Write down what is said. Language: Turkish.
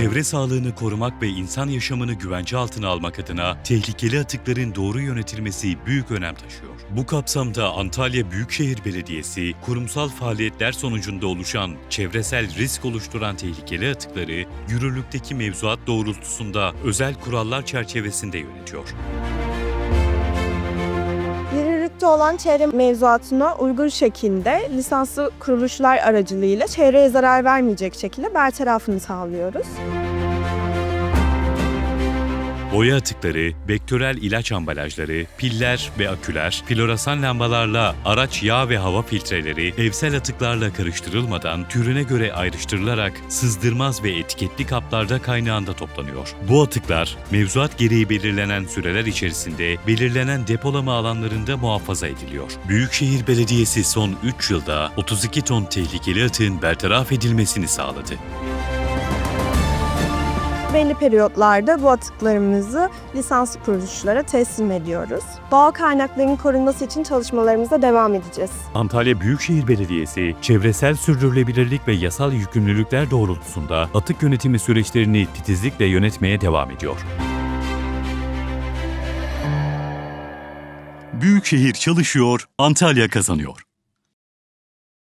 çevre sağlığını korumak ve insan yaşamını güvence altına almak adına tehlikeli atıkların doğru yönetilmesi büyük önem taşıyor. Bu kapsamda Antalya Büyükşehir Belediyesi, kurumsal faaliyetler sonucunda oluşan çevresel risk oluşturan tehlikeli atıkları yürürlükteki mevzuat doğrultusunda özel kurallar çerçevesinde yönetiyor. Yürürlükte olan çevre mevzuatına uygun şekilde lisanslı kuruluşlar aracılığıyla çevreye zarar vermeyecek şekilde bertarafını sağlıyoruz. Boya atıkları, vektörel ilaç ambalajları, piller ve aküler, floresan lambalarla araç yağ ve hava filtreleri evsel atıklarla karıştırılmadan türüne göre ayrıştırılarak sızdırmaz ve etiketli kaplarda kaynağında toplanıyor. Bu atıklar mevzuat gereği belirlenen süreler içerisinde belirlenen depolama alanlarında muhafaza ediliyor. Büyükşehir Belediyesi son 3 yılda 32 ton tehlikeli atığın bertaraf edilmesini sağladı. Belli periyotlarda bu atıklarımızı lisanslı kuruluşlara teslim ediyoruz. Doğal kaynakların korunması için çalışmalarımıza devam edeceğiz. Antalya Büyükşehir Belediyesi, çevresel sürdürülebilirlik ve yasal yükümlülükler doğrultusunda atık yönetimi süreçlerini titizlikle yönetmeye devam ediyor. Büyükşehir çalışıyor, Antalya kazanıyor.